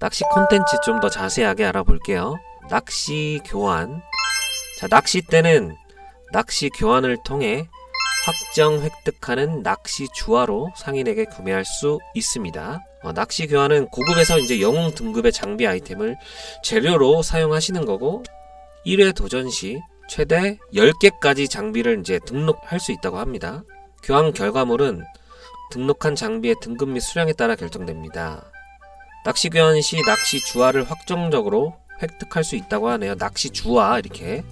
낚시 콘텐츠 좀 더 자세하게 알아볼게요. 낚시 교환. 자, 낚싯대는 낚시 교환을 통해 확정 획득하는 낚시 주화로 상인에게 구매할 수 있습니다. 어, 낚시 교환은 고급에서 이제 영웅 등급의 장비 아이템을 재료로 사용하시는 거고 1회 도전 시 최대 10개까지 장비를 이제 등록할 수 있다고 합니다. 교환 결과물은 등록한 장비의 등급 및 수량에 따라 결정됩니다. 낚시 교환 시 낚시 주화를 확정적으로 획득할 수 있다고 하네요. 낚시 주화 이렇게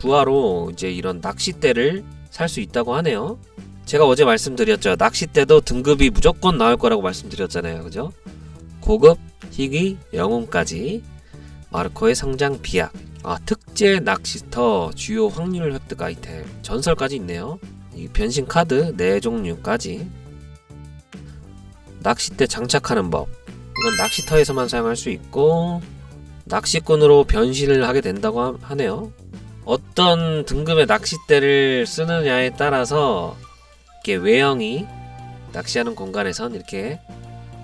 주화로 이제 이런 낚싯대를 살 수 있다고 하네요. 제가 어제 말씀드렸죠. 낚싯대도 등급이 무조건 나올 거라고 말씀드렸잖아요. 그죠? 고급, 희귀, 영웅까지 마르코의 성장 비약 아, 특제 낚시터 주요 확률 획득 아이템 전설까지 있네요. 이 변신 카드 4종류까지 낚싯대 장착하는 법 이건 낚시터에서만 사용할 수 있고 낚시꾼으로 변신을 하게 된다고 하- 하네요. 어떤 등급의 낚싯대를 쓰느냐에 따라서 이렇게 외형이 낚시하는 공간에선 이렇게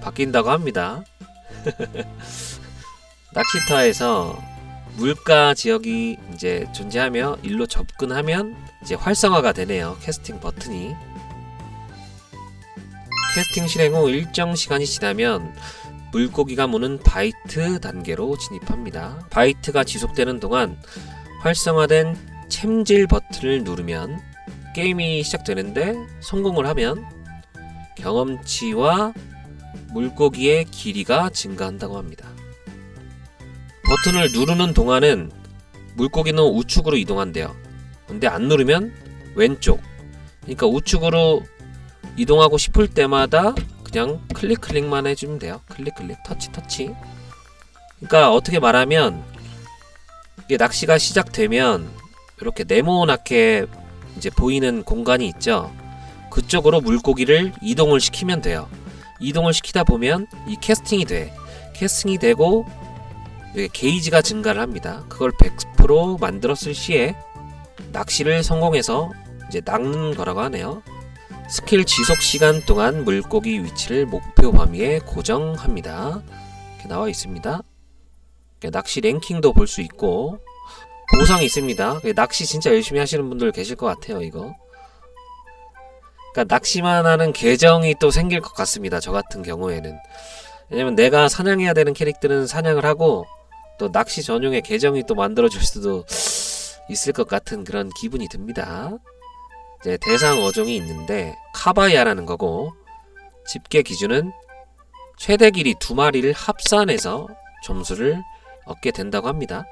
바뀐다고 합니다. 낚시터에서 물가 지역이 이제 존재하며 일로 접근하면 이제 활성화가 되네요. 캐스팅 버튼이. 캐스팅 실행 후 일정 시간이 지나면 물고기가 무는 바이트 단계로 진입합니다. 바이트가 지속되는 동안 활성화된 챔질 버튼을 누르면 게임이 시작되는데 성공을 하면 경험치와 물고기의 길이가 증가한다고 합니다. 버튼을 누르는 동안은 물고기는 우측으로 이동한대요. 근데 안 누르면 왼쪽. 그러니까 우측으로 이동하고 싶을 때마다 그냥 클릭 클릭만 해주면 돼요. 클릭 클릭 터치 터치. 그러니까 어떻게 말하면 이게 낚시가 시작되면 이렇게 네모나게 이제 보이는 공간이 있죠. 그쪽으로 물고기를 이동을 시키면 돼요. 이동을 시키다 보면 이 캐스팅이 돼. 캐스팅이 되고 게이지가 증가를 합니다. 그걸 100% 만들었을 시에 낚시를 성공해서 이제 낚는 거라고 하네요. 스킬 지속 시간 동안 물고기 위치를 목표 범위에 고정합니다. 이렇게 나와 있습니다. 낚시 랭킹도 볼 수 있고 보상이 있습니다. 낚시 진짜 열심히 하시는 분들 계실 것 같아요. 이거. 그러니까 낚시만 하는 계정이 또 생길 것 같습니다. 저 같은 경우에는. 왜냐면 내가 사냥해야 되는 캐릭터는 사냥을 하고 또 낚시 전용의 계정이 또 만들어질 수도 있을 것 같은 그런 기분이 듭니다. 이제 대상 어종이 있는데 카바야라는 거고 집계 기준은 최대 길이 두 마리를 합산해서 점수를 얻게 된다고 합니다.